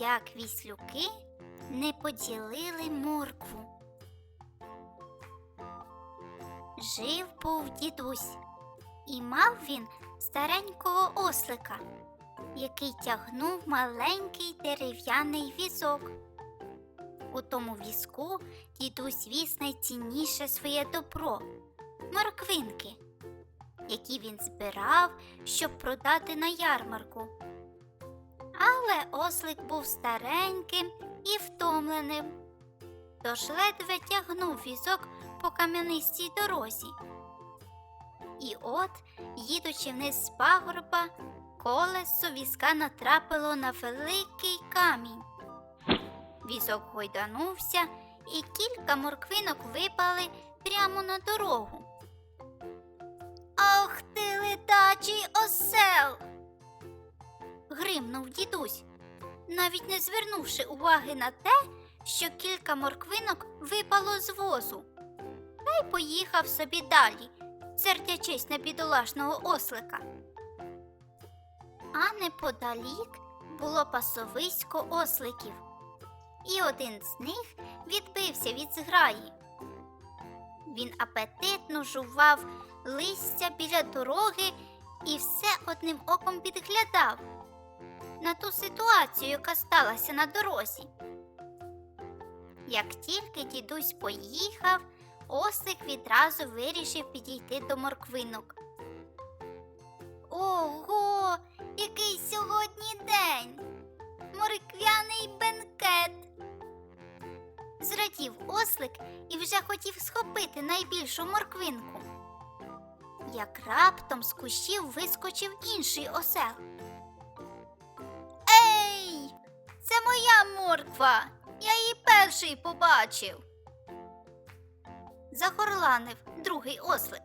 як віслюки не поділили моркву. Жив був дідусь, і мав він старенького ослика, який тягнув маленький дерев'яний візок. У тому візку дідусь віз найцінніше своє добро морквинки, які він збирав, щоб продати на ярмарку. Але ослик був стареньким і втомленим, тож ледве тягнув візок по кам'янистій дорозі. І от, їдучи вниз з пагорба, колесо візка натрапило на великий камінь. Візок гойданувся, і кілька морквинок випали прямо на дорогу. Ах ти летачий осел. Гримнув дідусь, навіть не звернувши уваги на те, що кілька морквинок випало з возу, та й поїхав собі далі, сердячись на бідолашного ослика. А неподалік було пасовисько осликів, і один з них відбився від зграї. Він апетитно жував листя біля дороги і все одним оком підглядав на ту ситуацію, яка сталася на дорозі. Як тільки дідусь поїхав, ослик відразу вирішив підійти до морквинок. Ого, який сьогодні день! Морквяний бенкет! Зрадів ослик і вже хотів схопити найбільшу морквинку. Як раптом з кущів вискочив інший осел. Морква. Я її перший побачив. Загорланив другий ослик.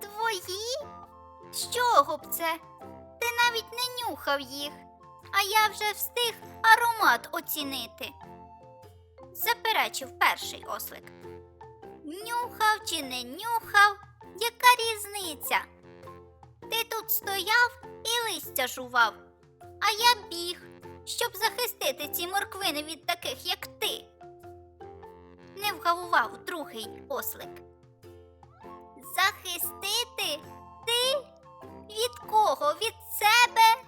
Твої? З чого б це? Ти навіть не нюхав їх, а я вже встиг аромат оцінити. Заперечив перший ослик. Нюхав чи не нюхав, яка різниця? Ти тут стояв і листя жував, а я біг, щоб захистити ці морквини від таких, як ти. Не вгавував другий ослик. Захистити? Ти? Від кого? Від себе?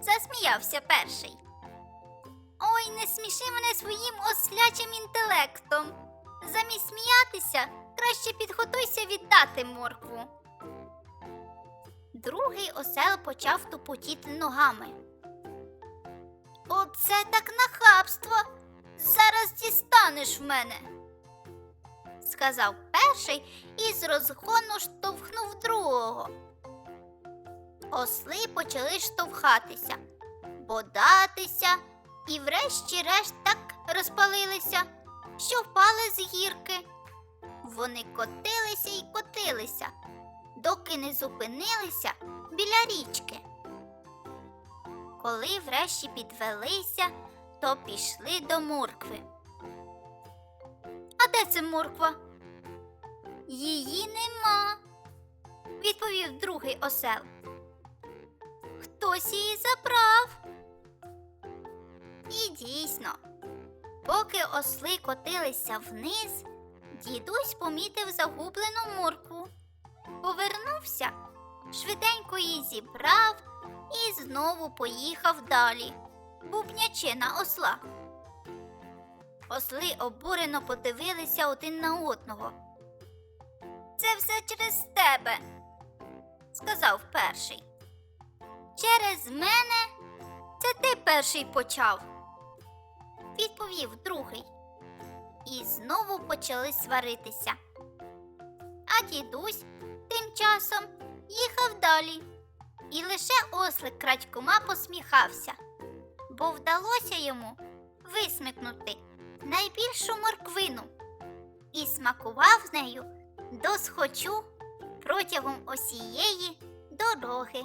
Засміявся перший. Ой, не сміши мене своїм ослячим інтелектом. Замість сміятися, краще підготуйся віддати моркву. Другий осел почав тупотіти ногами. Оце так нахабство. Зараз дістанеш в мене, сказав перший і з розгону штовхнув другого. Осли почали штовхатися, бодатися і врешті-решт так розпалилися, що впали з гірки. Вони котилися і котилися, доки не зупинилися біля річки. Коли врешті підвелися, то пішли до моркви. А де це морква? Її нема, відповів другий осел. Хтось її забрав. І дійсно, поки осли котилися вниз, дідусь помітив загублену моркву. Повернувся, швиденько її зібрав і знову поїхав далі, бубнячи на осла. Осли обурено подивилися один на одного. Це все через тебе, сказав перший. Через мене це ти перший почав, відповів другий. І знову почали сваритися. А дідусь тим часом їхав далі. І лише ослик крадькома посміхався, бо вдалося йому висмикнути найбільшу морквину і смакував з нею досхочу протягом усієї дороги.